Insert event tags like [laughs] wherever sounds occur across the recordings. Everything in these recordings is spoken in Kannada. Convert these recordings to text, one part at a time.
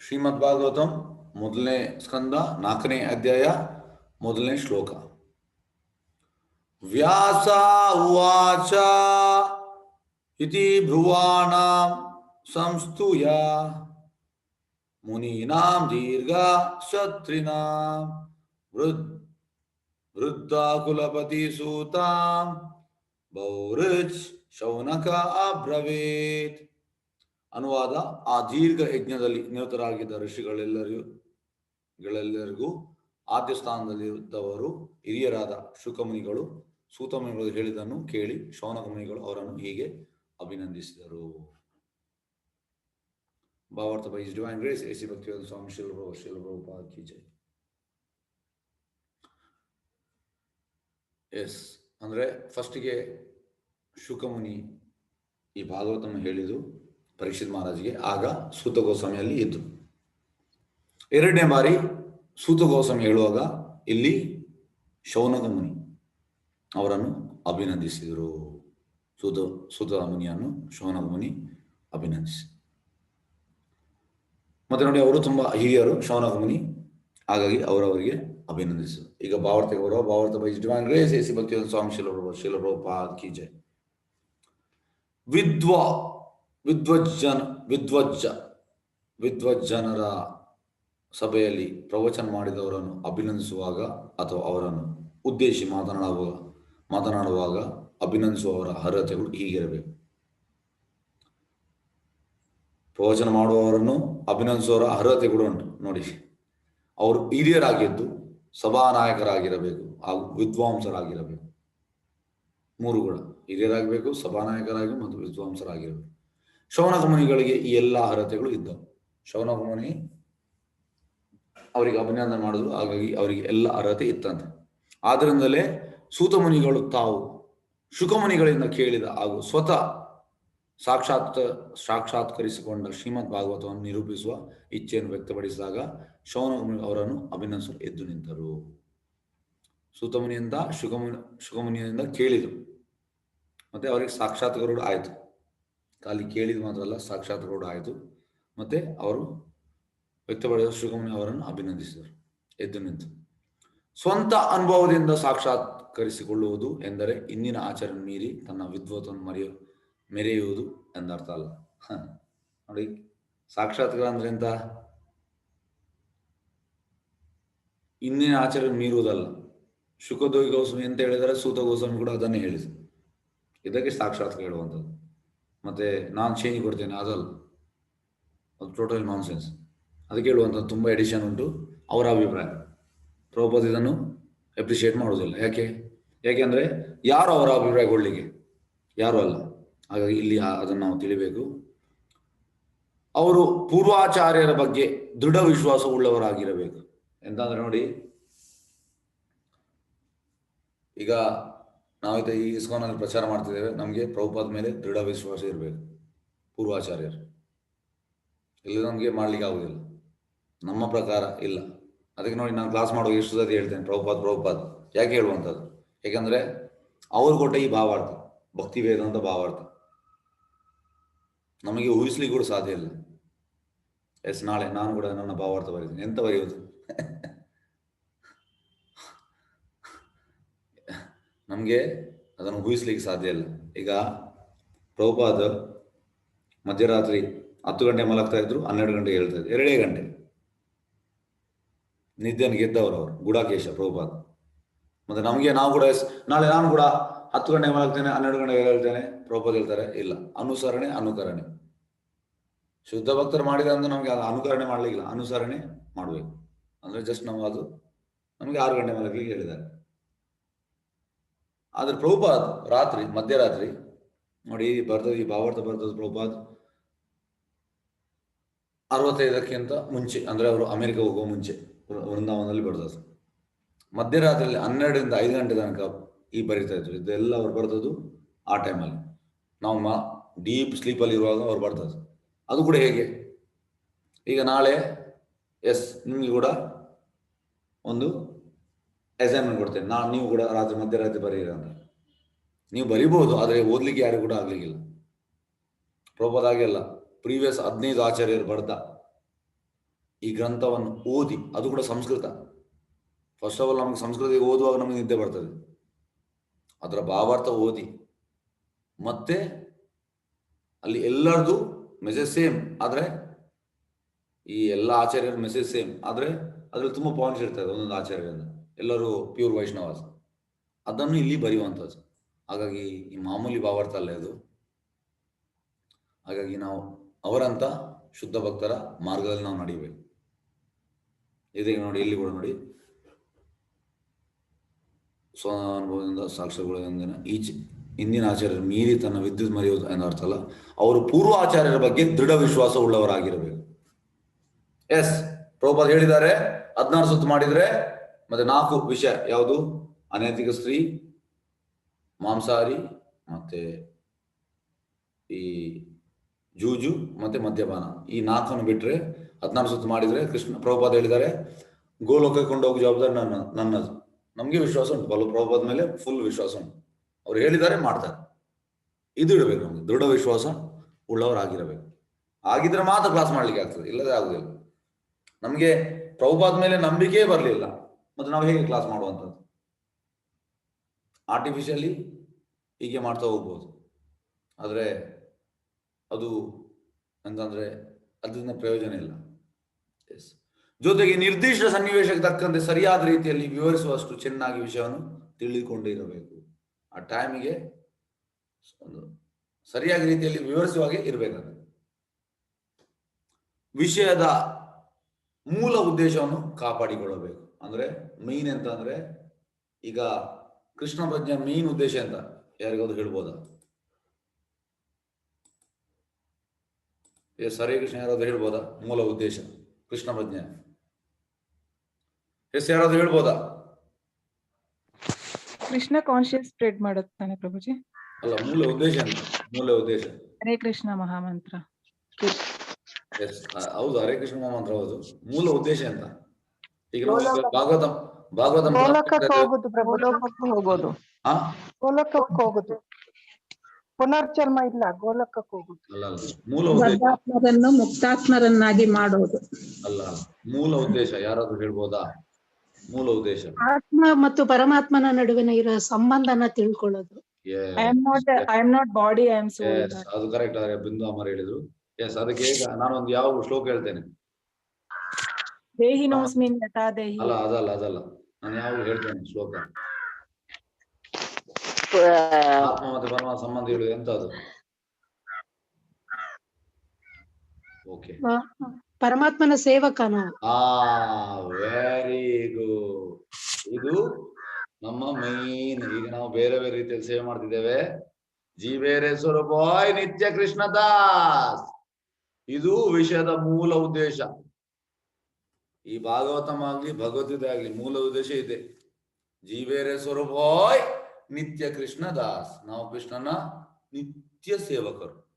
ಶ್ರೀಮದ್ ಭಾಗವತಂ ಮೊದಲನೇ ಸ್ಕಂದ ನಾಲ್ಕನೇ ಅಧ್ಯಾಯ ಮೊದಲನೇ ಶ್ಲೋಕ ವ್ಯಾಸ ಉವಾಚ ಇತಿ ಭ್ರುವಾಣಾಂ ಸಂಸ್ತೂಯ ಮುನೀನಾಂ ದೀರ್ಘ ಶತ್ರಿನಾಂ ವೃದ್ ವೃದ್ಧ ಕುಲಪತಿ ಸೂತಾಂ ಬೌರುಚ್ ಶೌನಕ ಅಬ್ರವೀತ್ ಅನುವಾದ ಆ ದೀರ್ಘ ಯಜ್ಞದಲ್ಲಿ ನಿರತರಾಗಿದ್ದ ಋಷಿಗಳೆಲ್ಲರಿಗೂ, ಗಳೆಲ್ಲರಿಗೂ, ಆದ್ಯ ಸ್ಥಾನದಲ್ಲಿದ್ದವರು, ಹಿರಿಯರಾದ ಶುಕಮುನಿಗಳು, ಸೂತಮುನಿಗಳು ಹೇಳಿದನ್ನು ಕೇಳಿ ಶೌನಕ ಮುನಿಗಳು ಅವರನ್ನು ಹೀಗೆ ಅಭಿನಂದಿಸಿದರು. ಭಾವಾರ್ಥ by divine grace A C Bhakti Swami ಶಿಲ್ಪ್ರಭು, ಶಿಲ್ಪ್ರಭುಪಾದ Ki Jai. S, ಅಂದ್ರೆ ಫಸ್ಟಿಗೆ ಶುಕಮುನಿ ಈ ಭಾಗವತನ ಹೇಳಿದು ಪರೀಕ್ಷಿತ್ ಮಹಾರಾಜ್ಗೆ, ಆಗ ಸೂತ ಗೋಸ್ವಾಮಿಯಲ್ಲಿ ಇದ್ದು ಎರಡನೇ ಬಾರಿ ಸೂತ ಗೋಸ್ವಾಮಿ ಹೇಳುವಾಗ ಇಲ್ಲಿ ಶೌನಕ ಮುನಿ ಅವರನ್ನು ಅಭಿನಂದಿಸಿದರು. ಸೂತ ಸೂತ ಮುನಿಯನ್ನು ಶೌನಕ ಮುನಿ ಅಭಿನಂದಿಸಿ. ಮತ್ತೆ ನೋಡಿ ಅವರು ತುಂಬಾ ಹಿರಿಯರು ಶೌನಕ ಮುನಿ ಹಾಗಾಗಿ ಅವರವರಿಗೆ ಅಭಿನಂದಿಸಿದರು. ಈಗ ಭಾವಾರ್ಥಕ್ಕೆ ಬರುವ ಭಾವಾರ್ಥ by divine grace A C Bhakti ಸ್ವಾಮಿ ಕಿ ಜಯ ವಿದ್ವ ವಿದ್ವಜ್ಜನ, ವಿದ್ವಜ್ಜ, ವಿದ್ವಜ್ಜನರ ಸಭೆಯಲ್ಲಿ ಪ್ರವಚನ ಮಾಡಿದವರನ್ನು ಅಭಿನಂದಿಸುವಾಗ ಅಥವಾ ಅವರನ್ನು ಉದ್ದೇಶಿ ಮಾತನಾಡುವ ಮಾತನಾಡುವಾಗ ಅಭಿನಂದಿಸುವವರ ಅರ್ಹತೆಗಳು ಹೀಗಿರಬೇಕು. ಪ್ರವಚನ ಮಾಡುವವರನ್ನು ಅಭಿನಂದಿಸುವವರ ಕೂಡ ಉಂಟು. ನೋಡಿ, ಅವರು ಹಿರಿಯರಾಗಿದ್ದು ಸಭಾನಾಯಕರಾಗಿರಬೇಕು ಹಾಗೂ ವಿದ್ವಾಂಸರಾಗಿರಬೇಕು. ಮೂರು ಕೂಡ ಹಿರಿಯರಾಗಬೇಕು ಸಭಾನಾಯಕರಾಗಿ ಮತ್ತು ವಿದ್ವಾಂಸರಾಗಿರಬೇಕು. ಶೌನಕ ಮುನಿಗಳಿಗೆ ಈ ಎಲ್ಲ ಅರ್ಹತೆಗಳು ಇದ್ದವು. ಶೌನಕ ಮುನಿ ಅವರಿಗೆ ಅಭಿನಂದನೆ ಮಾಡಿದ್ರು, ಹಾಗಾಗಿ ಅವರಿಗೆ ಎಲ್ಲ ಅರ್ಹತೆ ಇತ್ತಂತೆ. ಆದ್ರಿಂದಲೇ ಸೂತ ಮುನಿಗಳು ತಾವು ಶುಕಮುನಿಗಳಿಂದ ಕೇಳಿದ ಹಾಗೂ ಸ್ವತಃ ಸಾಕ್ಷಾತ್, ಸಾಕ್ಷಾತ್ಕರಿಸಿಕೊಂಡ ಶ್ರೀಮದ್ ಭಾಗವತವನ್ನು ನಿರೂಪಿಸುವ ಇಚ್ಛೆಯನ್ನು ವ್ಯಕ್ತಪಡಿಸಿದಾಗ ಶೌನಕಮುನಿ ಅವರನ್ನು ಅಭಿನಂದಿಸಲು ಎದ್ದು ನಿಂತರು. ಸೂತಮುನಿಯಿಂದ ಶುಕಮುನಿ ಶುಕಮುನಿಯಿಂದ ಕೇಳಿದರು. ಮತ್ತೆ ಅವರಿಗೆ ಸಾಕ್ಷಾತ್ಕಾರ ಆಯಿತು. ಖಾಲಿ ಕೇಳಿದ ಮಾತ್ರ ಅಲ್ಲ ಸಾಕ್ಷಾತ್ಕಾರ ಆಯಿತು. ಮತ್ತೆ ಅವರು ವ್ಯಕ್ತಪಡಿಸಿದ ಶುಕಮುನಿ ಅವರನ್ನು ಅಭಿನಂದಿಸಿದರು, ಎದ್ದು ನಿಂತು. ಸ್ವಂತ ಅನುಭವದಿಂದ ಸಾಕ್ಷಾತ್ಕರಿಸಿಕೊಳ್ಳುವುದು ಎಂದರೆ ಇಂದಿನ ಆಚರಣೆ ಮೀರಿ ತನ್ನ ವಿದ್ವತ್ತನ್ನು ಮರೆಯ, ಮೆರೆಯುವುದು ಎಂದರ್ಥ ಅಲ್ಲ. ನೋಡಿ, ಸಾಕ್ಷಾತ್ಕಾರ ಅಂದ್ರೆ ಎಂತ? ಇಂದಿನ ಆಚರಣೆ ಮೀರುವುದಲ್ಲ. ಶುಕದೋಗಿ ಗೋಸ್ವಾಮಿ ಅಂತ ಹೇಳಿದರೆ, ಸೂತ ಗೋಸ್ವಾಮಿ ಕೂಡ ಅದನ್ನೇ ಹೇಳಿದ್ರು. ಇದಕ್ಕೆ ಸಾಕ್ಷಾತ್ಕಾರ ಹೇಳುವಂಥದ್ದು. ಮತ್ತೆ ನಾನು ಚೇಂಜ್ ಕೊಡ್ತೇನೆ, ಅದಲ್ಲ. ಅದು ಟೋಟಲ್ ನಾನ್ ಸೆನ್ಸ್ ಅದಕ್ಕೆ ಹೇಳುವಂತ ತುಂಬ ಎಡಿಷನ್ ಉಂಟು. ಅವರ ಅಭಿಪ್ರಾಯ. ಪ್ರಭುಪದ ಇದನ್ನು ಅಪ್ರಿಷಿಯೇಟ್ ಮಾಡೋದಿಲ್ಲ ಯಾಕೆ? ಯಾಕೆಂದ್ರೆ ಯಾರು ಅವರ ಅಭಿಪ್ರಾಯ ಕೊಡ್ಲಿಕ್ಕೆ? ಯಾರು ಅಲ್ಲ. ಹಾಗಾಗಿ ಇಲ್ಲಿ ಅದನ್ನು ನಾವು ತಿಳಿಬೇಕು. ಅವರು ಪೂರ್ವಾಚಾರ್ಯರ ಬಗ್ಗೆ ದೃಢ ವಿಶ್ವಾಸ ಉಳ್ಳವರಾಗಿರಬೇಕು. ಎಂತಂದ್ರೆ ನೋಡಿ, ಈಗ ನಾವೈತೆ ಈ ಇಸ್ಕಾನಲ್ಲಿ ಪ್ರಚಾರ ಮಾಡ್ತಿದ್ದೇವೆ. ನಮಗೆ ಪ್ರಭುಪಾದ ಮೇಲೆ ದೃಢ ವಿಶ್ವಾಸ ಇರಬೇಕು. ಪೂರ್ವಾಚಾರ್ಯರು. ಇಲ್ಲಿ ನಮಗೆ ಮಾಡ್ಲಿಕ್ಕೆ ಆಗುದಿಲ್ಲ. ನಮ್ಮ ಪ್ರಕಾರ ಇಲ್ಲ. ಅದಕ್ಕೆ ನೋಡಿ ನಾನು ಕ್ಲಾಸ್ ಮಾಡುವ ಎಷ್ಟು ಸತಿ ಹೇಳ್ತೇನೆ, ಪ್ರಭುಪಾದ ಪ್ರಭುಪಾದ. ಯಾಕೆ ಹೇಳುವಂಥದ್ದು? ಯಾಕಂದ್ರೆ ಅವ್ರು ಕೊಟ್ಟ ಈ ಭಾವಾರ್ಥ, ಭಕ್ತಿ ವೇದಾಂತ ಭಾವಾರ್ಥ. ನಮಗೆ ಊಹಿಸ್ಲಿಕ್ಕೆ ಕೂಡ ಸಾಧ್ಯ ಇಲ್ಲ. ಎಸ್, ನಾಳೆ ನಾನು ಕೂಡ ನನ್ನ ಭಾವಾರ್ಥ ಬರೀತೀನಿ. ಎಂತ ಬರೆಯುವುದು? ನಮಗೆ ಅದನ್ನು ಊಹಿಸ್ಲಿಕ್ಕೆ ಸಾಧ್ಯ ಇಲ್ಲ. ಈಗ ಪ್ರಭುಪಾದ ಮಧ್ಯರಾತ್ರಿ ಹತ್ತು ಗಂಟೆ ಮಲಗ್ತಾ ಇದ್ರು, ಹನ್ನೆರಡು ಗಂಟೆಗೆ ಹೇಳ್ತಾ ಇದ್ರು, ಎರಡೇ ಗಂಟೆ. ನಿದ್ದೆಯನ್ನು ಗೆದ್ದವರು ಅವರು ಗುಡಾಕೇಶ ಪ್ರಭುಪಾದ. ಮತ್ತೆ ನಮಗೆ ನಾವು ಕೂಡ ನಾಳೆ ನಾನು ಕೂಡ ಹತ್ತು ಗಂಟೆ ಮಲಗ್ತೇನೆ, ಹನ್ನೆರಡು ಗಂಟೆಗೆ ಹೇಳ್ತೇನೆ, ಪ್ರಭುಪಾದ ಹೇಳ್ತಾರೆ, ಇಲ್ಲ. ಅನುಸರಣೆ, ಅನುಕರಣೆ. ಶುದ್ಧ ಭಕ್ತರು ಮಾಡಿದ ಅಂದ್ರೆ ನಮಗೆ ಅದು ಅನುಕರಣೆ ಮಾಡ್ಲಿಕ್ಕಿಲ್ಲ, ಅನುಸರಣೆ ಮಾಡಬೇಕು. ಅಂದ್ರೆ ಜಸ್ಟ್ ನಾವು ಅದು ನಮಗೆ ಆರು ಗಂಟೆ ಮಲಗ್ಲಿಕ್ಕೆ ಹೇಳಿದ್ದಾರೆ. ಆದ್ರೆ ಪ್ರಭುಪಾದ್ ರಾತ್ರಿ, ಮಧ್ಯರಾತ್ರಿ, ನೋಡಿ ಬರ್ತದೆ ಈ ಭಾವಾರ್ಥ ಬರ್ತದೆ ಪ್ರಭುಪಾದ್ ಅರವತ್ತೈದಕ್ಕಿಂತ ಮುಂಚೆ, ಅಂದ್ರೆ ಅವರು ಅಮೆರಿಕ ಹೋಗುವ ಮುಂಚೆ ವೃಂದಾವನದಲ್ಲಿ ಬರ್ತದೆ ಮಧ್ಯರಾತ್ರಿಯಲ್ಲಿ ಹನ್ನೆರಡರಿಂದ ಐದು ಗಂಟೆ ತನಕ ಈ ಬರಿತಾ ಇದ್ರು. ಇದೆಲ್ಲ ಅವ್ರು ಬರ್ತದ್ದು ಆ ಟೈಮಲ್ಲಿ ನಾವು ಮಾ, ಡೀಪ್ ಸ್ಲೀಪಲ್ಲಿ ಇರುವಾಗ ಅವ್ರು ಬರ್ತದೆ ಅದು ಕೂಡ ಹೇಗೆ? ಈಗ ನಾಳೆ, ಎಸ್, ನಿಮಗೆ ಕೂಡ ಒಂದು ಅಸೈನ್ಮೆಂಟ್ ಕೊಡ್ತೇನೆ. ನಾನು ನೀವು ಕೂಡ ರಾತ್ರಿ ಮಧ್ಯರಾತ್ರಿ ಬರೀರಿ ಅಂತ. ನೀವು ಬರಿಬಹುದು, ಆದರೆ ಓದ್ಲಿಕ್ಕೆ ಯಾರಿಗೂ ಕೂಡ ಆಗ್ಲಿಕ್ಕಿಲ್ಲ. ಪ್ರಭಾದ ಹಾಗೆ ಅಲ್ಲ. ಪ್ರೀವಿಯಸ್ ಹದಿನೈದು ಆಚಾರ್ಯರು ಬರ್ದ. ಈ ಗ್ರಂಥವನ್ನು ಓದಿ, ಅದು ಕೂಡ ಸಂಸ್ಕೃತ. ಫಸ್ಟ್ ಆಫ್ ಆಲ್ ನಮಗೆ ಸಂಸ್ಕೃತಿ ಓದುವಾಗ ನಮಗೆ ನಿದ್ದೆ ಬರ್ತದೆ. ಅದರ ಭಾವಾರ್ಥ ಓದಿ. ಮತ್ತೆ ಅಲ್ಲಿ ಎಲ್ಲರದು ಮೆಸೇಜ್ ಸೇಮ್ ಆದರೆ ಈ ಎಲ್ಲ ಆಚಾರ್ಯರ ಮೆಸೇಜ್ ಸೇಮ್ ಆದರೆ ಅದರಲ್ಲಿ ತುಂಬ ಪಾಯಿಂಟ್ಸ್ ಇರ್ತದೆ ಒಂದೊಂದು ಆಚಾರ್ಯರಿಂದ. ಎಲ್ಲರೂ ಪ್ಯೂರ್ ವೈಷ್ಣವಾಸ್ ಅದನ್ನು ಇಲ್ಲಿ ಬರೆಯುವಂಥದ್ದು ಹಾಗಾಗಿ ಈ ಮಾಮೂಲಿ ಭಾವಾರ್ಥ ಅಲ್ಲ ಇದು. ಹಾಗಾಗಿ ನಾವು ಅವರಂತ ಶುದ್ಧ ಭಕ್ತರ ಮಾರ್ಗದಲ್ಲಿ ನಾವು ನಡೀಬೇಕು. ಇದೀಗ ನೋಡಿ, ಇಲ್ಲಿ ಕೂಡ ನೋಡಿ. ಸ್ವಾನುಭವದಿಂದ ಸಾಕ್ಷ್ಯಗಳಿಂದ ಈಚೆ ಹಿಂದಿನ ಆಚಾರ್ಯರು ಮೀರಿ ತನ್ನ ವಿದ್ಯುತ್ ಮರೆಯುವುದು ಎಂದ ಅರ್ಥ ಅಲ್ಲ. ಅವರು ಪೂರ್ವ ಆಚಾರ್ಯರ ಬಗ್ಗೆ ದೃಢ ವಿಶ್ವಾಸ ಉಳ್ಳವರಾಗಿರಬೇಕು. ಎಸ್ ಪ್ರಭುಪಾದ ಹೇಳಿದ್ದಾರೆ, ಹದಿನಾರು ಸುತ್ತು ಮಾಡಿದ್ರೆ ಮತ್ತೆ ನಾಲ್ಕು ವಿಷಯ ಯಾವುದು? ಅನೈತಿಕ ಸ್ತ್ರೀ, ಮಾಂಸಾಹಾರಿ, ಮತ್ತೆ ಈ ಜೂಜು, ಮತ್ತೆ ಮದ್ಯಪಾನ. ಈ ನಾಲ್ಕನ್ನು ಬಿಟ್ರೆ ಹದಿನಾರು ಸುತ್ತು ಮಾಡಿದ್ರೆ ಕೃಷ್ಣ, ಪ್ರಭುಪಾದ ಹೇಳಿದ್ದಾರೆ, ಗೋಲೋಕಕ್ಕೆ ಕೊಂಡೋಗೋ ಜವಾಬ್ದಾರಿ ನನ್ನ, ನನ್ನದು. ನಮಗೆ ವಿಶ್ವಾಸ ಉಂಟು. ಬಲು ಪ್ರಭುಪಾದ ಮೇಲೆ ಫುಲ್ ವಿಶ್ವಾಸ ಉಂಟು. ಅವ್ರು ಹೇಳಿದ್ದಾರೆ, ಮಾಡ್ತಾರೆ. ಇದು ಇಡಬೇಕು ನಮ್ಗೆ. ದೃಢ ವಿಶ್ವಾಸ ಉಳ್ಳವರಾಗಿರಬೇಕು. ಆಗಿದ್ರೆ ಮಾತ್ರ ಕ್ಲಾಸ್ ಮಾಡ್ಲಿಕ್ಕೆ ಆಗ್ತದೆ. ಇಲ್ಲದೆ ಆಗುದಿಲ್ಲ. ನಮಗೆ ಪ್ರಭುಪಾದ ಮೇಲೆ ನಂಬಿಕೆ ಬರಲಿಲ್ಲ. ಮತ್ತೆ ನಾವು ಹೇಗೆ ಕ್ಲಾಸ್ ಮಾಡುವಂಥದ್ದು? ಆರ್ಟಿಫಿಷಿಯಲಿ ಹೀಗೆ ಮಾಡ್ತಾ ಹೋಗ್ಬೋದು. ಆದರೆ ಅದು ಎಂತಂದರೆ ಅದರಿಂದ ಪ್ರಯೋಜನ ಇಲ್ಲ. ಎಸ್ ಜೊತೆಗೆ ನಿರ್ದಿಷ್ಟ ಸನ್ನಿವೇಶಕ್ಕೆ ತಕ್ಕಂತೆ ಸರಿಯಾದ ರೀತಿಯಲ್ಲಿ ವಿವರಿಸುವಷ್ಟು ಚೆನ್ನಾಗಿ ವಿಷಯವನ್ನು ತಿಳಿದುಕೊಂಡಿರಬೇಕು ಆ ಟೈಮಿಗೆ ಒಂದು ಸರಿಯಾದ ರೀತಿಯಲ್ಲಿ ವಿವರಿಸುವ ಹಾಗೆ ವಿಷಯದ ಮೂಲ ಉದ್ದೇಶವನ್ನು ಕಾಪಾಡಿಕೊಳ್ಳಬೇಕು. ಅಂದ್ರೆ ಮೀನ್ ಎಂತ ಅಂದ್ರೆ ಈಗ ಕೃಷ್ಣ ಪ್ರಜ್ಞೆ ಮೀನ್ ಉದ್ದೇಶ ಅಂತ ಯಾರಿಗಾದ್ರು ಹೇಳ್ಬೋದ? ಸರಿ ಹರೇ ಕೃಷ್ಣ ಯಾರಾದ್ರೂ ಹೇಳ್ಬೋದ? ಮೂಲ ಉದ್ದೇಶ ಕೃಷ್ಣ ಪ್ರಜ್ಞೆ. ಎಸ್ ಯಾರಾದ್ರೂ ಹೇಳ್ಬೋದ? ಕೃಷ್ಣ ಕಾನ್ಶಿಯಸ್ ಸ್ಪ್ರೆಡ್ ಮಾಡುತ್ತಾನೆ ಪ್ರಭುಜಿ. ಅಲ್ಲ ಮೂಲ ಉದ್ದೇಶ ಅಂತ ಮೂಲ ಉದ್ದೇಶ. ಹರೇ ಕೃಷ್ಣ ಮಹಾಮಂತ್ರ. ಎಸ್ ಹೌದು ಹರೇ ಕೃಷ್ಣ ಮಹಾಮಂತ್ರ ಹೌದು. ಮೂಲ ಉದ್ದೇಶ ಅಂತ ಈಗ ನಾವು ಭಾಗವತಂ ಭಾಗವತಂ ಹೋಗುದು ಪ್ರಭು ಗೋಲಕಕ್ಕೆ ಹೋಗೋದು. ಗೋಲಕಕ್ಕೆ ಹೋಗುದು. ಪುನರ್ಜನ್ಮ ಇಲ್ಲ ಗೋಲಕಕ್ಕೆ ಹೋಗುದು. ಅಲ್ಲ ಅಲ್ಲ. ಮೂಲ ಉದ್ದೇಶ ವರ್ಗಾತ್ಮರನ್ನು ಮುಕ್ತಾತ್ಮರನ್ನಾಗಿ ಮಾಡೋದು ಅಲ್ಲ ಅಲ್ಲ. ಮೂಲ ಉದ್ದೇಶ ಯಾರಾದ್ರೂ ಹೇಳ್ಬೋದಾ? ಮೂಲ ಉದ್ದೇಶ. ಆತ್ಮ ಮತ್ತು ಪರಮಾತ್ಮನ ನಡುವಿನ ಇರೋ ಸಂಬಂಧನ ತಿಳ್ಕೊಳ್ಳೋದು. I am not I am not body I am soul ಅದು ಕರೆಕ್ಟ್ ಆದ್ರೆ ಬಿಂದು ಅಮರ್ ಹೇಳಿದ್ರು. ಎಸ್ ಅದಕ್ಕೆ ಈಗ ನಾನೊಂದು ಯಾವ ಶ್ಲೋಕ ಹೇಳ್ತೇನೆ? ದೇಹಿ ನೋಸ್ಮಿನ್ ಯಥಾ ದೇಹಿ. ಅಲ್ಲ ಅದಲ್ಲ ಅದಲ್ಲ. ನಾನು ಯಾವಾಗ ಹೇಳ್ತೇನೆ ಶ್ಲೋಕ. ಆತ್ಮ ಮತ್ತೆ ಪರಮ ಸಂಬಂಧಿಗಳು ಎಂತ ಅದು ಓಕೆ ಪರಮಾತ್ಮನ ಸೇವಕ ಆ ವೆರಿ ಗುಡ್ ಇದು ನಮ್ಮ ಮೈನ್ ಈಗ ನಾವು ಬೇರೆ ಬೇರೆ ರೀತಿಯಲ್ಲಿ ಸೇವೆ ಮಾಡ್ತಿದ್ದೇವೆ. ಜಿ ಬೇರೆ ಬಾಯ್ ನಿತ್ಯ ಕೃಷ್ಣದಾಸ್. ಇದು ವಿಷಯದ ಮೂಲ ಉದ್ದೇಶ. ಈ ಭಾಗವತಂ ಆಗ್ಲಿ ಭಗವದ್ಗೀತೆ ಆಗ್ಲಿ ಮೂಲ ಉದ್ದೇಶ ಇದೆ. ಜೀವೇರೆ ಬಾಯ್ ನಿತ್ಯ ಕೃಷ್ಣ ದಾಸ್. ನಾವು ಕೃಷ್ಣನ ನಿತ್ಯ ಸೇವಕರು.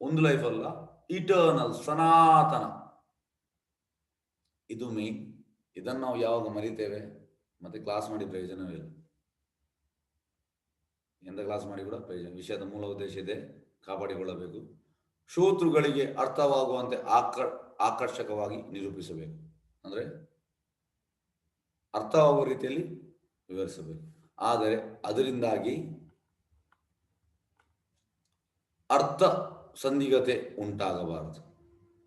ಒಂದು ಲೈಫ್ ಅಲ್ಲ ಇಟರ್ನಲ್ ಸನಾತನ. ಇದು ಮೇನ್ ಇದನ್ನ ನಾವು ಯಾವಾಗ ಮರಿತೇವೆ? ಮತ್ತೆ ಕ್ಲಾಸ್ ಮಾಡಿ ಪ್ರಯೋಜನವೇ ಇಲ್ಲ. ಎಂತ ಕ್ಲಾಸ್ ಮಾಡಿ ಕೂಡ ಪ್ರಯೋಜನ? ವಿಷಯದ ಮೂಲ ಉದ್ದೇಶ ಇದೆ, ಕಾಪಾಡಿಕೊಳ್ಳಬೇಕು. ಶ್ರೋತೃಗಳಿಗೆ ಅರ್ಥವಾಗುವಂತೆ ಆಕರ್, ಆಕರ್ಷಕವಾಗಿ ನಿರೂಪಿಸಬೇಕು. ಅಂದ್ರೆ ಅರ್ಥವಾಗುವ ರೀತಿಯಲ್ಲಿ ವಿವರಿಸಬೇಕು. ಆದರೆ ಅದರಿಂದಾಗಿ ಅರ್ಥ ಸಂದಿಗತೆ ಉಂಟಾಗಬಾರದು.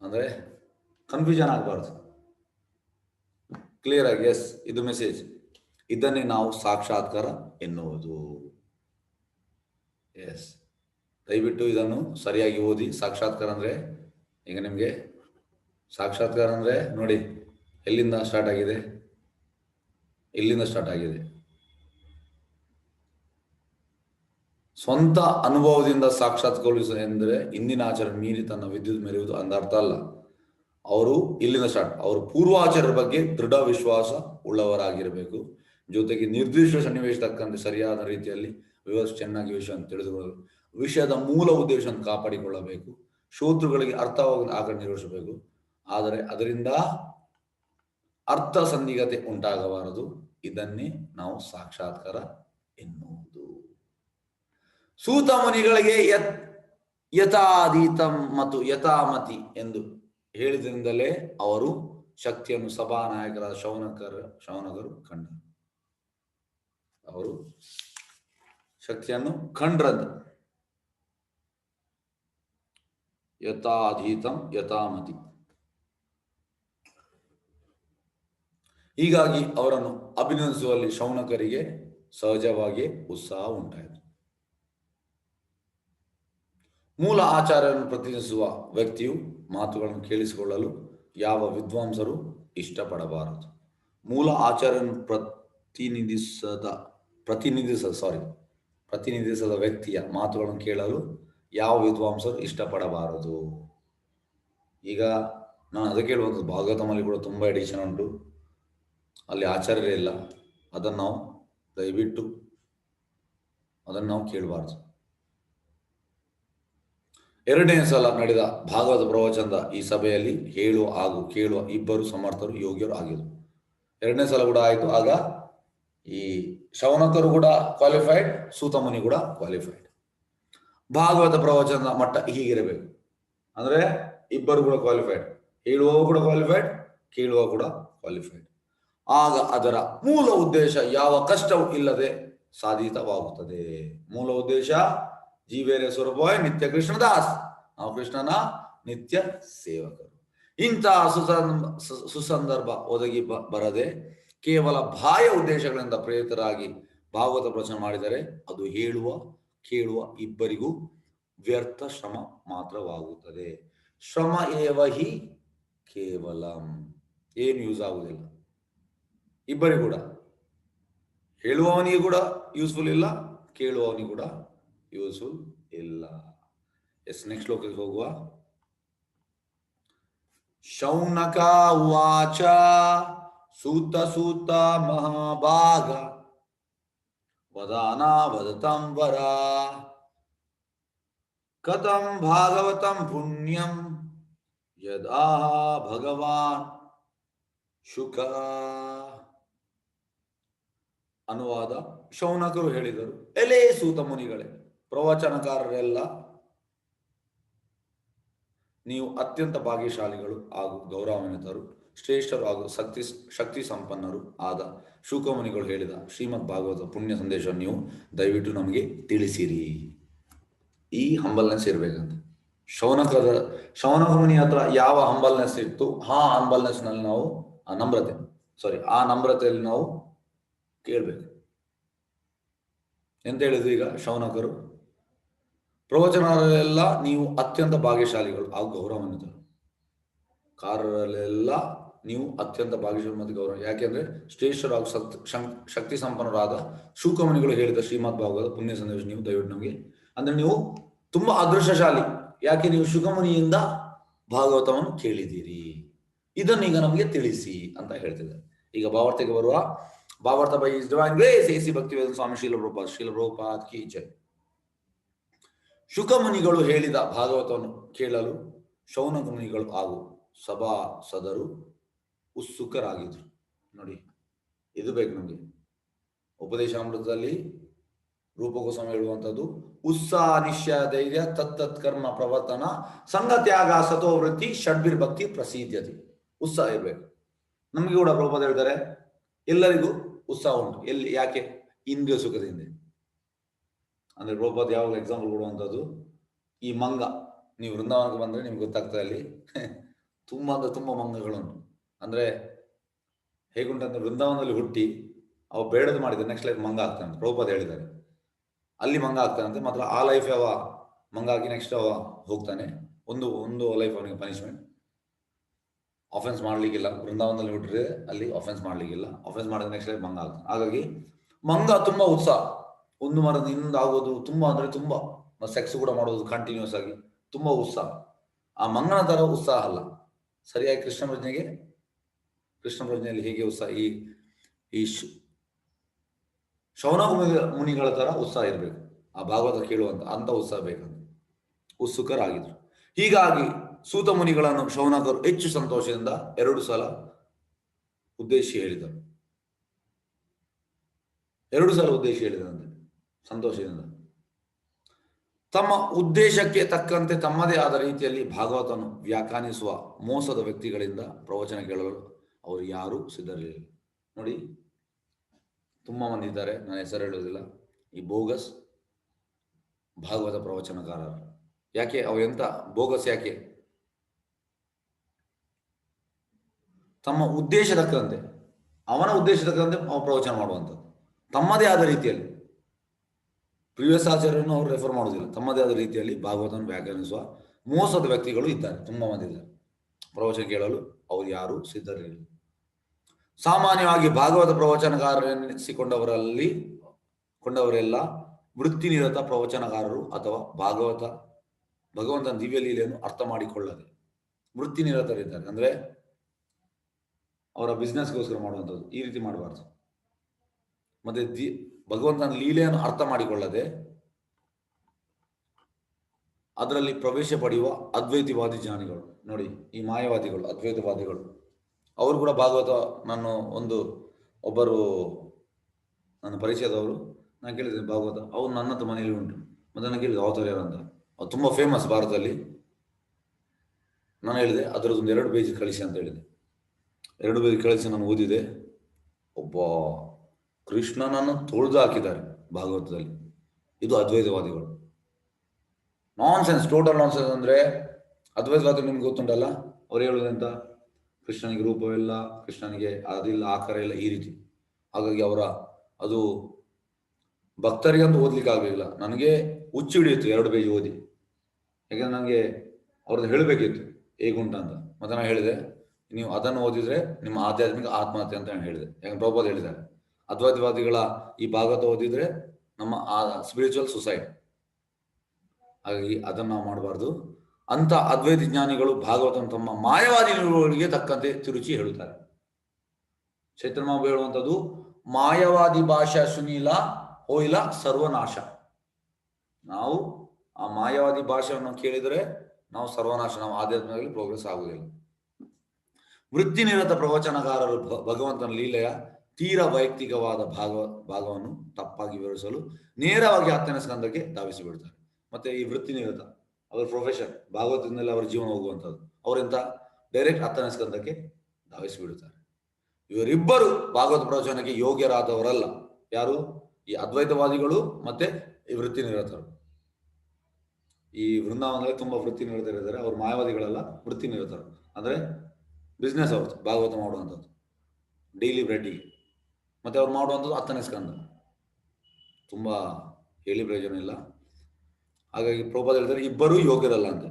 ಅಂದರೆ ಕನ್ಫ್ಯೂಷನ್ ಆಗಬಾರದು. ಕ್ಲಿಯರ್ ಆಗಿ ಎಸ್ ಇದು ಮೆಸೇಜ್ ಇದನ್ನೇ ನಾವು ಸಾಕ್ಷಾತ್ಕಾರ ಎನ್ನುವುದು. ಎಸ್ ದಯವಿಟ್ಟು ಇದನ್ನು ಸರಿಯಾಗಿ ಓದಿ, ಸಾಕ್ಷಾತ್ಕಾರ ಅಂದರೆ, ಈಗ ನಿಮಗೆ ಸಾಕ್ಷಾತ್ಕಾರ ಅಂದರೆ ನೋಡಿ ಎಲ್ಲಿಂದ ಸ್ಟಾರ್ಟ್ ಆಗಿದೆ? ಇಲ್ಲಿಂದ ಸ್ಟಾರ್ಟ್ ಆಗಿದೆ? ಸ್ವಂತ ಅನುಭವದಿಂದ ಸಾಕ್ಷಾತ್ಕೊಳಿಸ ಎಂದರೆ ಇಂದಿನ ಆಚರಣೆ ಮೀರಿ ತನ್ನ ವಿದ್ಯುತ್ ಮೆರೆಯುವುದು ಅಂದ ಅರ್ಥ ಅಲ್ಲ. ಅವರು ಇಲ್ಲಿಂದ ಸ್ಟಾರ್ಟ್ ಅವರು ಪೂರ್ವಾಚಾರ್ಯರ ಬಗ್ಗೆ ದೃಢ ವಿಶ್ವಾಸ ಉಳ್ಳವರಾಗಿರಬೇಕು. ಜೊತೆಗೆ ನಿರ್ದಿಷ್ಟ ಸನ್ನಿವೇಶ ತಕ್ಕಂತೆ ಸರಿಯಾದ ರೀತಿಯಲ್ಲಿ ವ್ಯವಸ್ಥೆ ಚೆನ್ನಾಗಿ ವಿಷಯವನ್ನು ತಿಳಿದುಕೊಳ್ಳಬೇಕು ವಿಷಯದ ಮೂಲ ಉದ್ದೇಶವನ್ನು ಕಾಪಾಡಿಕೊಳ್ಳಬೇಕು. ಶೋತೃಗಳಿಗೆ ಅರ್ಥವಾಗುವ ಆಗ ನಿರ್ವಹಿಸಬೇಕು. ಆದರೆ ಅದರಿಂದ ಅರ್ಥ ಸಂದಿಗತೆ ಉಂಟಾಗಬಾರದು. ಇದನ್ನೇ ನಾವು ಸಾಕ್ಷಾತ್ಕಾರ ಎನ್ನುವುದು. ಸೂತ ಮುನಿಗಳಿಗೆ ಯತ್, ಯಥಾಧೀತಂ ಮತ್ತು ಯಥಾಮತಿ ಎಂದು ಹೇಳಿದ್ರಿಂದಲೇ ಅವರು ಶಕ್ತಿಯನ್ನು ಸಭಾನಾಯಕರಾದ ಶೌನಕರ, ಶೌನಕರು ಕಂಡರು ಅವರು ಶಕ್ತಿಯನ್ನು ಕಂಡ್ರದ್ದು ಯಥಾಧೀತಂ, ಯಥಾಮತಿ. ಹೀಗಾಗಿ ಅವರನ್ನು ಅಭಿನಂದಿಸುವಲ್ಲಿ ಶೌನಕರಿಗೆ ಸಹಜವಾಗಿ ಉತ್ಸಾಹ ಉಂಟಾಯಿತು. ಮೂಲ ಆಚಾರ್ಯರನ್ನು ಪ್ರತಿನಿಧಿಸುವ ವ್ಯಕ್ತಿಯು ಮಾತುಗಳನ್ನು ಕೇಳಿಸಿಕೊಳ್ಳಲು ಯಾವ ವಿದ್ವಾಂಸರು ಇಷ್ಟಪಡಬಾರದು. ಮೂಲ ಆಚಾರ್ಯರನ್ನು ಪ್ರತಿನಿಧಿಸದ ಪ್ರತಿನಿಧಿಸದ ಸಾರಿ ಪ್ರತಿನಿಧಿಸದ ವ್ಯಕ್ತಿಯ ಮಾತುಗಳನ್ನು ಕೇಳಲು ಯಾವ ವಿದ್ವಾಂಸರು ಇಷ್ಟಪಡಬಾರದು? ಈಗ ನಾನು ಅದಕ್ಕೆ ಹೇಳುವಂಥದ್ದು ಭಾಗವತಮಲ್ಲಿ ಕೂಡ ತುಂಬ ಎಡಿಷನ್ ಉಂಟು. ಅಲ್ಲಿ ಆಚಾರ್ಯರೇ ಇಲ್ಲ. ಅದನ್ನು ನಾವು ದಯವಿಟ್ಟು ಅದನ್ನು ನಾವು ಕೇಳಬಾರ್ದು. ಎರಡನೇ ಸಲ ನಡೆದ ಭಾಗವತ ಪ್ರವಚನದ ಈ ಸಭೆಯಲ್ಲಿ ಹೇಳುವ ಹಾಗೂ ಕೇಳುವ ಇಬ್ಬರು ಸಮರ್ಥರು, ಯೋಗ್ಯರು ಆಗಿದ್ರು. ಎರಡನೇ ಸಲ ಕೂಡ ಆಯಿತು. ಆಗ ಈ ಶವನಕರು ಕೂಡ ಕ್ವಾಲಿಫೈಡ್ ಸೂತಮುನಿ ಕೂಡ ಕ್ವಾಲಿಫೈಡ್ ಭಾಗವತ ಪ್ರವಚನದ ಮಟ್ಟ ಹೀಗಿರಬೇಕು. ಅಂದ್ರೆ ಇಬ್ಬರು ಕೂಡ ಕ್ವಾಲಿಫೈಡ್ ಹೇಳುವವ ಕೂಡ ಕ್ವಾಲಿಫೈಡ್ ಕೇಳುವ ಕೂಡ ಕ್ವಾಲಿಫೈಡ್ ಆಗ ಅದರ ಮೂಲ ಉದ್ದೇಶ ಯಾವ ಕಷ್ಟವೂ ಇಲ್ಲದೆ ಸಾಧಿತವಾಗುತ್ತದೆ. ಮೂಲ ಉದ್ದೇಶ ಜೀವೇರೆ ಸ್ವರೂಪವೇ ನಿತ್ಯ ಕೃಷ್ಣದಾಸ್ ನಾವು ಕೃಷ್ಣನ ನಿತ್ಯ ಸೇವಕರು. ಇಂತಹ ಸುಸಂದರ್ಭ ಒದಗಿ ಬರದೆ ಕೇವಲ ಬಾಹ್ಯ ಉದ್ದೇಶಗಳಿಂದ ಪ್ರೇರಿತರಾಗಿ ಭಾಗವತ ಪ್ರವಚನ ಮಾಡಿದರೆ ಅದು ಹೇಳುವ, ಕೇಳುವ ಇಬ್ಬರಿಗೂ ವ್ಯರ್ಥ ಶ್ರಮ ಮಾತ್ರವಾಗುತ್ತದೆ. ಶ್ರಮ ಏವ ಹಿ ಕೇವಲ. ಏನು ಯೂಸ್ ಆಗುವುದಿಲ್ಲ. ಇಬ್ಬರಿಗೂ ಕೂಡ ಹೇಳುವವನಿಗೆ ಕೂಡ ಯೂಸ್ಫುಲ್ ಇಲ್ಲ ಕೇಳುವವನಿಗೆ ಕೂಡ ಯೂಸ್ಫುಲ್ ಇಲ್ಲ ಎಸ್ ನೆಕ್ಸ್ಟ್ ಶ್ಲೋಕಕ್ಕೆ ಹೋಗುವ ಶೌನಕ ಉವಾಚ ಸೂತ ಸೂತ ಮಹಾಭಾಗ ವದಾನ ವದತಂ ವರ ಕಥಂ ಭಾಗವತಂ ಪುಣ್ಯಂ ಯದಾ ಭಗವಾನ್ ಶುಕ ಅನುವಾದ ಶೌನಕರು ಹೇಳಿದರು. ಎಲೆ ಸೂತ ಮುನಿಗಳೇ, ಪ್ರವಚನಕಾರರೆಲ್ಲ ನೀವು ಅತ್ಯಂತ ಭಾಗ್ಯಶಾಲಿಗಳು ಹಾಗೂ ಗೌರವಾನ್ವಿತರು, ಶ್ರೇಷ್ಠರು ಹಾಗೂ ಶಕ್ತಿ ಶಕ್ತಿ ಸಂಪನ್ನರು ಆದ ಶುಕಮುನಿಗಳು ಹೇಳಿದ ಶ್ರೀಮದ್ ಭಾಗವತ ಪುಣ್ಯ ಸಂದೇಶ ನೀವು ದಯವಿಟ್ಟು ನಮಗೆ ತಿಳಿಸಿರಿ. ಈ ಹಂಬಲ್ನೆಸ್ ಇರ್ಬೇಕಂತ. ಶೌನಕದ, ಶೌನಕ ಮುನಿ ಹತ್ರ ಯಾವ ಹಂಬಲ್ನೆಸ್ ಇತ್ತು, ಆ ಹಂಬಲ್ನೆಸ್ನಲ್ಲಿ ನಾವು, ಆ ನಮ್ರತೆ ಸಾರಿ ಆ ನಮ್ರತೆಯಲ್ಲಿ ನಾವು ಕೇಳ್ಬೇಕು. ಎಂತ ಹೇಳಿದ್ರು ಈಗ ಶೌನಕರು ಪ್ರವಚನಾರಲ್ಲೆಲ್ಲ ನೀವು ಅತ್ಯಂತ ಭಾಗ್ಯಶಾಲಿಗಳು. ಹಾಗೂ ಗೌರವಾನ್ವಿತರು. ಕಾರರಲ್ಲೆಲ್ಲ ನೀವು ಅತ್ಯಂತ ಭಾಗ್ಯಶಾಲಿ ಮತ್ತು ಗೌರವ. ಯಾಕೆಂದ್ರೆ ಶ್ರೇಷ್ಠರು ಹಾಗೂ ಸತ್ ಶಕ್ತಿ ಸಂಪನ್ನರಾದ ಶುಕಮುನಿಗಳು ಹೇಳಿದ ಶ್ರೀಮದ್ ಭಾಗವತ ಪುಣ್ಯ ಸಂದೇಶ ನೀವು ದಯವಿಟ್ಟು ನಮಗೆ ಅಂದ್ರೆ ನೀವು ತುಂಬಾ ಅದೃಷ್ಟಶಾಲಿ. ಯಾಕೆ ನೀವು ಶುಕಮುನಿಯಿಂದ ಭಾಗವತವನ್ನು ಕೇಳಿದ್ದೀರಿ? ಇದನ್ನೀಗ ನಮಗೆ ತಿಳಿಸಿ ಅಂತ ಹೇಳ್ತಿದ್ದಾರೆ. ಈಗ ಭಾವಾರ್ಥಕ್ಕೆ ಬರುವ by his divine grace A C Bhaktiveda Swami Shila Prabhupad Shila Prabhupad ಕಿ ಜೈ. ಶುಕಮುನಿಗಳು ಹೇಳಿದ ಭಾಗವತವನ್ನು ಕೇಳಲು ಶೌನಕ ಮುನಿಗಳು ಹಾಗೂ ಸಭಾ ಸದರು ಉತ್ಸುಕರಾಗಿದ್ರು. ನೋಡಿ, ಇದು ಬೇಕು ನಮಗೆ. ಉಪದೇಶಾಮೃತದಲ್ಲಿ ರೂಪಗೋಸ್ವಾಮಿ ಹೇಳುವಂಥದ್ದು, ಉತ್ಸಾಹ, ನಿಶ್ಚಯ, ಧೈರ್ಯ, ತತ್ತತ್ ಕರ್ಮ, ಪ್ರವರ್ತನ, ಸಂಘ ಸತೋವೃತ್ತಿ ಸತೋ ವೃತ್ತಿ ಷಡ್ಬಿರ್ ಭಕ್ತಿ ಪ್ರಸಿದ್ಧತೆ ಉತ್ಸಾಹ ಇರಬೇಕು. ನಮಗೆ ಕೂಡ ಪ್ರಭುಪಾದ ಹೇಳ್ತಾರೆ, ಎಲ್ಲರಿಗೂ ಉತ್ಸಾಹ ಉಂಟು. ಎಲ್ಲಿ, ಯಾಕೆ? ಇಂದ್ರಿಯ ಸುಖದಿಂದ. ಅಂದ್ರೆ ಪ್ರಭುಪಾದ ಯಾವಾಗ ಎಕ್ಸಾಂಪಲ್ ಕೊಡುವಂಥದ್ದು? ಈ ಮಂಗ. ನೀವು ವೃಂದಾವನಕ್ಕೆ ಬಂದ್ರೆ ನಿಮ್ಗೆ ಗೊತ್ತಾಗ್ತದೆ ಅಲ್ಲಿ. [laughs] ತುಂಬಾ ಅಂದ್ರೆ ತುಂಬಾ ಮಂಗಗಳುಂಟು. ಅಂದ್ರೆ ಹೇಗುಂಟಂದ್ರೆ ವೃಂದಾವನದಲ್ಲಿ ಹುಟ್ಟಿ ಅವ ಬೇಡದು ಮಾಡಿದ್ರೆ ನೆಕ್ಸ್ಟ್ ಲೈಫ್ ಮಂಗ ಆಗ್ತಾನೆ ಪ್ರಭುಪಾದ ಹೇಳಿದ್ದಾರೆ ಅಲ್ಲಿ ಮಂಗ ಆಗ್ತಾನಂತೆ ಮಾತ್ರ ಆ ಲೈಫ್ ಯಾವ ಮಂಗ ಆಗಿ ನೆಕ್ಸ್ಟ್ ಅವ ಹೋಗ್ತಾನೆ. ಒಂದು ಒಂದು ಲೈಫ್ ಅವನಿಗೆ ಪನಿಷ್ಮೆಂಟ್ ಆಫೆನ್ಸ್ ಮಾಡ್ಲಿಕ್ಕಿಲ್ಲ. ವೃಂದಾವನದಲ್ಲಿ ಹುಟ್ಟಿದ್ರೆ ಅಲ್ಲಿ ಆಫೆನ್ಸ್ ಮಾಡ್ಲಿಕ್ಕಿಲ್ಲ. ಆಫೆನ್ಸ್ ಮಾಡಿದ ನೆಕ್ಸ್ಟ್ ಲೈಫ್ ಮಂಗ ಆಗ್ತಾನೆ ಹಾಗಾಗಿ ಮಂಗ ತುಂಬಾ ಉತ್ಸಾಹ. ಒಂದು ಮರ ಆಗೋದು ತುಂಬಾ ಅಂದ್ರೆ ತುಂಬಾ. ಸೆಕ್ಸ್ ಕೂಡ ಮಾಡೋದು ಕಂಟಿನ್ಯೂಸ್ ಆಗಿ ತುಂಬಾ ಉತ್ಸಾಹ. ಆ ಮಂಗನ ತರ ಉತ್ಸಾಹ ಅಲ್ಲ. ಸರಿಯಾಗಿ ಕೃಷ್ಣ ಪ್ರಜ್ಞೆಗೆ, ಕೃಷ್ಣ ಪ್ರಜ್ಞೆಯಲ್ಲಿ ಹೇಗೆ ಉತ್ಸಾಹ, ಈ ಈ ಶೌನ ಮುನಿಗಳ ತರ ಉತ್ಸಾಹ ಇರಬೇಕು. ಆ ಭಾಗವತ ಕೇಳುವಂತ ಅಂತ ಉತ್ಸಾಹ ಬೇಕಂತ. ಉತ್ಸುಕರಾಗಿದ್ರು. ಹೀಗಾಗಿ ಸೂತ ಮುನಿಗಳನ್ನು ಶೌನಕರು ಹೆಚ್ಚು ಸಂತೋಷದಿಂದ ಎರಡು ಸಲ ಉದ್ದೇಶ ಹೇಳಿದರು. ಎರಡು ಸಲ ಉದ್ದೇಶ ಹೇಳಿದಂತೆ ಸಂತೋಷದಿಂದ. ತಮ್ಮ ಉದ್ದೇಶಕ್ಕೆ ತಕ್ಕಂತೆ ತಮ್ಮದೇ ಆದ ರೀತಿಯಲ್ಲಿ ಭಾಗವತನು ವ್ಯಾಖ್ಯಾನಿಸುವ ಮೋಸದ ವ್ಯಕ್ತಿಗಳಿಂದ ಪ್ರವಚನ ಕೇಳಲು ಅವರು ಯಾರೂ ಸಿದ್ಧರಿರಲಿಲ್ಲ. ನೋಡಿ, ತುಂಬಾ ಮಂದಿ ಇದ್ದಾರೆ ನಾನು ಹೆಸರು ಹೇಳುವುದಿಲ್ಲ. ಈ ಬೋಗಸ್ ಭಾಗವತ ಪ್ರವಚನಕಾರರು. ಯಾಕೆ ಅವು ಎಂತ ಬೋಗಸ್ ಯಾಕೆ? ತಮ್ಮ ಉದ್ದೇಶ ತಕ್ಕಂತೆ ಅವನ ಉದ್ದೇಶ ತಕ್ಕಂತೆ ಪ್ರವಚನ ಮಾಡುವಂಥದ್ದು. ತಮ್ಮದೇ ಆದ ರೀತಿಯಲ್ಲಿ. ಪ್ರಿವಿಯಸ್ ಆಚಾರ್ಯರನ್ನು ಅವರು ರೆಫರ್ ಮಾಡೋದಿಲ್ಲ ತಮ್ಮದೇ ಆದ ರೀತಿಯಲ್ಲಿ ಭಾಗವತನ ವ್ಯಾಖ್ಯಾನಿಸುವ ಮೋಸದ ವ್ಯಕ್ತಿಗಳು ಇದ್ದಾರೆ. ತುಂಬ ಮಂದಿ ಇದ್ದಾರೆ. ಪ್ರವಚನ ಕೇಳಲು ಅವರು ಯಾರು ಸಿದ್ಧರಿರಲಿಲ್ಲ. ಸಾಮಾನ್ಯವಾಗಿ ಭಾಗವತ ಪ್ರವಚನಕಾರರೆನಿಸಿಕೊಂಡವರಲ್ಲಿ ಕೊಂಡವರೆಲ್ಲ ವೃತ್ತಿನಿರತ ಪ್ರವಚನಕಾರರು ಅಥವಾ ಭಾಗವತ, ಭಗವಂತನ ದಿವ್ಯ ಲೀಲೆಯನ್ನು ಅರ್ಥ ಮಾಡಿಕೊಳ್ಳದೆ ವೃತ್ತಿನಿರತರಿದ್ದಾರೆ ಅಂದ್ರೆ ಅವರ ಬಿಸ್ನೆಸ್ಗೋಸ್ಕರ ಮಾಡುವಂಥದ್ದು ಈ ರೀತಿ ಮಾಡಬಾರ್ದು. ಮತ್ತೆ ದಿ ಭಗವಂತನ ಲೀಲೆಯನ್ನು ಅರ್ಥ ಮಾಡಿಕೊಳ್ಳದೆ ಅದರಲ್ಲಿ ಪ್ರವೇಶ ಪಡೆಯುವ ಅದ್ವೈತವಾದಿ ಜ್ಞಾನಿಗಳು. ನೋಡಿ, ಈ ಮಾಯವಾದಿಗಳು, ಅದ್ವೈತವಾದಿಗಳು. ಅವರು ಕೂಡ ಭಾಗವತ ನಾನು ಒಂದು ಒಬ್ಬರು ನನ್ನ ಪರಿಚಯದವರು, ನಾನು ಕೇಳಿದ್ದೇನೆ ಭಾಗವತ, ಅವ್ರು ನನ್ನ ಮನೆಯಲ್ಲಿ ಉಂಟು. ಮತ್ತೆ ನಾನು ಕೇಳಿದೆ ಅವತಾರ ಯಾರು ಅಂತ. ಅವ್ರು ತುಂಬಾ ಫೇಮಸ್ ಭಾರತದಲ್ಲಿ. ನಾನು ಹೇಳಿದೆ, ಅದರದ್ದೊಂದು ಎರಡು ಪೇಜ್ ಕಳಿಸಿ ಅಂತ ಹೇಳಿದೆ. ಎರಡು ಪೇಜ್ ಕಳಿಸಿ ನಾನು ಓದಿದೆ. ಒಬ್ಬ ಕೃಷ್ಣನನ್ನು ತೊಳೆದು ಹಾಕಿದ್ದಾರೆ ಭಾಗವತದಲ್ಲಿ. ಇದು ಅದ್ವೈತವಾದಿಗಳು. Nonsense total nonsense ಅಂದ್ರೆ ಅದ್ವೈತವಾದಿ ನಿಮ್ಗೆ ಗೊತ್ತುಂಟಲ್ಲ? ಅವ್ರು ಹೇಳುವುದಂತ ಕೃಷ್ಣನಿಗೆ ರೂಪವಿಲ್ಲ, ಕೃಷ್ಣನಿಗೆ ಅದಿಲ್ಲ, ಆಕಾರ ಇಲ್ಲ, ಈ ರೀತಿ. ಹಾಗಾಗಿ ಅವರ ಅದು ಭಕ್ತರಿಗಂತೂ ಓದ್ಲಿಕ್ಕೆ ಆಗಲಿಲ್ಲ ನನಗೆ ಹುಚ್ಚು ಹಿಡಿಯಿತು ಎರಡು ಪೇಜ್ ಓದಿ. ಯಾಕಂದ್ರೆ ನನಗೆ ಅವ್ರದ್ದು ಹೇಳಬೇಕಿತ್ತು, ಹೇಗುಂಟ ಅಂತ. ಮತ್ತೆ ನಾನು ಹೇಳಿದೆ ನೀವು ಅದನ್ನು ಓದಿದ್ರೆ ನಿಮ್ಮ ಆಧ್ಯಾತ್ಮಿಕ ಆತ್ಮಹತ್ಯೆ ಅಂತ ಹೇಳಿದೆ. ಯಾಕಂದ್ರೆ ಪ್ರಭುಪಾದ ಹೇಳಿದ್ದಾರೆ. ಅದ್ವೈತವಾದಿಗಳ ಈ ಭಾಗವತ ಓದಿದ್ರೆ ನಮ್ಮ ಸ್ಪಿರಿಚುವಲ್ ಸೊಸೈಟಿ ಹಾಗಾಗಿ ಅದನ್ನ ನಾವು ಮಾಡಬಾರ್ದು. ಅಂತ ಅದ್ವೈತ ಜ್ಞಾನಿಗಳು ಭಾಗವತನ ತಮ್ಮ ಮಾಯವಾದಿ ತಕ್ಕಂತೆ ತಿರುಚಿ ಹೇಳುತ್ತಾರೆ. ಚೈತ್ರಮಾಬು ಹೇಳುವಂಥದ್ದು, ಮಾಯವಾದಿ ಭಾಷಾ ಸುನೀಲ ಹೋಯಿಲ ಸರ್ವನಾಶ. ನಾವು ಆ ಮಾಯವಾದಿ ಭಾಷೆಯನ್ನು ಕೇಳಿದರೆ ನಾವು ಸರ್ವನಾಶ, ನಾವು ಆಧ್ಯಾತ್ಮದಲ್ಲಿ ಪ್ರೋಗ್ರೆಸ್ ಆಗುವುದಿಲ್ಲ. ವೃತ್ತಿನಿರತ ಪ್ರವಚನಕಾರರು ಭಗವಂತನ ಲೀಲೆಯ ತೀರ ವೈಯಕ್ತಿಕವಾದ ಭಾಗ ಭಾಗವನ್ನು ತಪ್ಪಾಗಿ ವಿವರಿಸಲು ನೇರವಾಗಿ ಹತ್ತನೇ ಸ್ಕಂದಕ್ಕೆ ಧಾವಿಸಿ ಬಿಡ್ತಾರೆ ಮತ್ತೆ ಈ ವೃತ್ತಿನಿರತ, ಅವರ ಪ್ರೊಫೆಷನ್ ಭಾಗವತದಿಂದಲೇ ಅವರ ಜೀವನ ಹೋಗುವಂಥದ್ದು ಅವರಿಂದ ಡೈರೆಕ್ಟ್ ಹತ್ತನೇ ಸ್ಕಂದಕ್ಕೆ ಧಾವಿಸಿ ಬಿಡುತ್ತಾರೆ ಇವರಿಬ್ಬರು ಭಾಗವತ ಪ್ರವಚನಕ್ಕೆ ಯೋಗ್ಯರಾದವರಲ್ಲ. ಯಾರು? ಈ ಅದ್ವೈತವಾದಿಗಳು ಮತ್ತೆ ಈ ವೃತ್ತಿ ನಿರತರು ಈ ವೃಂದಾವನದಲ್ಲಿ ತುಂಬಾ ವೃತ್ತಿ ನಿರತರಿದ್ದಾರೆ ಅವರು ಮಾಯಾವಾದಿಗಳೆಲ್ಲ ವೃತ್ತಿ ನಿರತರು ಅಂದ್ರೆ ಬಿಸ್ನೆಸ್ ಅವ್ರದ್ದು ಭಾಗವತ ಮಾಡುವಂಥದ್ದು. ಡೈಲಿ ಬ್ರೆಡ್ಡಿಗೆ ಮತ್ತು ಅವ್ರು ಮಾಡುವಂಥದ್ದು ಹತ್ತನೇ ಸ್ಕಂದ. ತುಂಬ ಹೇಳಿ ಪ್ರಯೋಜನ ಇಲ್ಲ. ಹಾಗಾಗಿ ಪ್ರಭಾತ ಹೇಳ್ತಾರೆ, ಇಬ್ಬರೂ ಯೋಗ್ಯರಲ್ಲ ಅಂತ.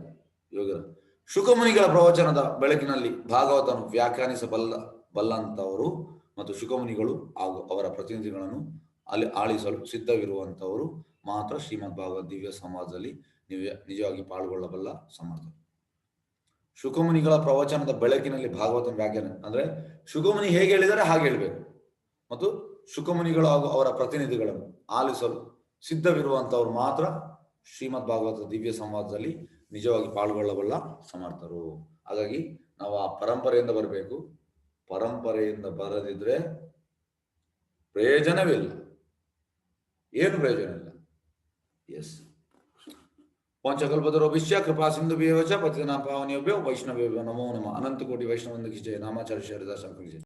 ಯೋಗ್ಯರ. ಶುಕಮುನಿಗಳ ಪ್ರವಚನದ ಬೆಳಕಿನಲ್ಲಿ ಭಾಗವತನು ವ್ಯಾಖ್ಯಾನಿಸಬಲ್ಲ, ಬಲ್ಲಂಥವರು ಮತ್ತು ಶುಕಮುನಿಗಳು ಹಾಗೂ ಅವರ ಪ್ರತಿನಿಧಿಗಳನ್ನು ಅಲ್ಲಿ ಆಳಿಸಲು ಸಿದ್ಧವಿರುವಂಥವರು ಮಾತ್ರ ಶ್ರೀಮದ್ ಭಾಗವತ್ ದಿವ್ಯ ಸಮಾಜದಲ್ಲಿ ನಿಜವಾಗಿ ಪಾಲ್ಗೊಳ್ಳಬಲ್ಲ ಸಮರ್ಥ ಶುಕಮುನಿಗಳ ಪ್ರವಚನದ ಬೆಳಕಿನಲ್ಲಿ ಭಾಗವತನ ವ್ಯಾಖ್ಯಾನ. ಅಂದ್ರೆ ಶುಕಮುನಿ ಹೇಗೆ ಹೇಳಿದರೆ ಹಾಗೆ ಹೇಳ್ಬೇಕು. ಮತ್ತು ಶುಕಮುನಿಗಳು ಹಾಗೂ ಅವರ ಪ್ರತಿನಿಧಿಗಳನ್ನು ಆಲಿಸಲು ಸಿದ್ಧವಿರುವಂತವ್ರು ಮಾತ್ರ ಶ್ರೀಮದ್ ಭಾಗವತ ದಿವ್ಯ ಸಂವಾದದಲ್ಲಿ ನಿಜವಾಗಿ ಪಾಲ್ಗೊಳ್ಳಬಲ್ಲ ಸಮರ್ಥರು. ಹಾಗಾಗಿ ನಾವು ಆ ಪರಂಪರೆಯಿಂದ ಬರಬೇಕು. ಪರಂಪರೆಯಿಂದ ಬರದಿದ್ರೆ ಪ್ರಯೋಜನವಿಲ್ಲ. ಏನು ಪ್ರಯೋಜನ ಇಲ್ಲ ಎಸ್ ಪಂಚಕಲ್ಪದರೋ ವಿಶ್ಯ ಕೃಪಾ ಸಿಂಧು ಬೇವಚ ಪತಿನ ಪಾವನಿಯಭ್ಯೋ ವೈಷ್ಣವ್ಯ ನಮೋ ನಮ ಅನಂತ ಕೋಟಿ ವೈಷ್ಣವಂದ ಜಯ ನಾಮಾಚಾರ್ಯ ಶರದಾಸ ಜಯ